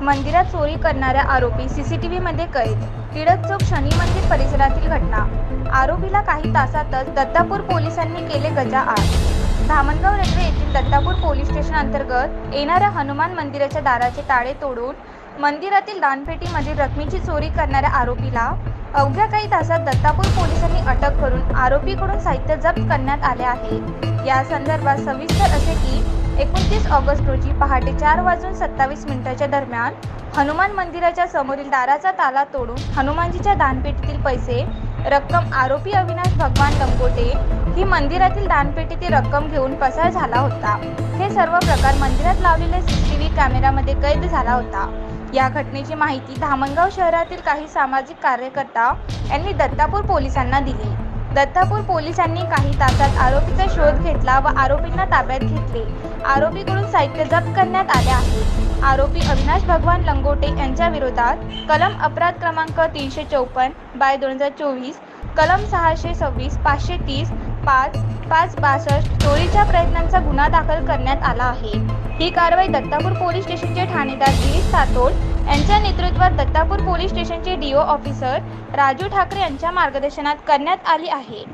मंदिरात चोरी करणाऱ्या आरोपी सीसीटीव्ही मध्ये कैद. टिळक चौक शनी मंदिर परिसरातील घटना. आरोपीला काही तासातच दत्तापूर पोलिसांनी केले गजा गजाआड धामणगाव रेल्वे येथील दत्तापूर पोलीस स्टेशन अंतर्गत येणाऱ्या हनुमान मंदिराच्या दाराचे ताळे तोडून मंदिरातील दानपेटीमधील रकमेची चोरी करणाऱ्या आरोपीला अवघ्या काही तासात दत्तापूर पोलिसांनी अटक करून आरोपीकडून साहित्य जप्त करण्यात आले आहे. या संदर्भात सविस्तर असे की एकोणतीस ऑगस्ट रोजी पहाटे चार वाजून सत्तावीस मिनिटाच्या दरम्यान हनुमान मंदिराच्या समोरील दाराचा ताला तोडून हनुमानजीच्या दानपेटीतील पैसे रक्कम आरोपी अविनाश भगवान लंगोटे ही मंदिरातील दानपेटीतील रक्कम घेऊन पसार झाला होता. हे सर्व प्रकार मंदिरात लावलेल्या सीसीटीव्ही कॅमेऱ्यामध्ये कैद झाला होता. या घटनेची माहिती धामणगाव शहरातील काही सामाजिक कार्यकर्ता यांनी दत्तापूर पोलिसांना दिली. दत्तापूर पोलिसांनी काही तासात आरोपीचा शोध घेतला व आरोपींना ताब्यात घेतले. आरोपीकडून साहित्य जप्त करण्यात आले आहे. आरोपी अविनाश भगवान लंगोटे यांच्या विरोधात कलम अपराध क्रमांक तीनशे चौपन्न बाय दोन हजार चोवीस कलम सहाशे सव्वीस पाचशे तीस पाच पाच बासष्ट चोरीच्या प्रयत्नांचा गुन्हा दाखल करण्यात आला आहे. ही कारवाई दत्तापूर पोलीस स्टेशनचे ठाणेदार गिरीश सातोड यांच्या नेतृत्वात दत्तापूर पोलीस स्टेशनचे डीओ ऑफिसर राजू ठाकरे यांच्या मार्गदर्शनात करण्यात आली आहे.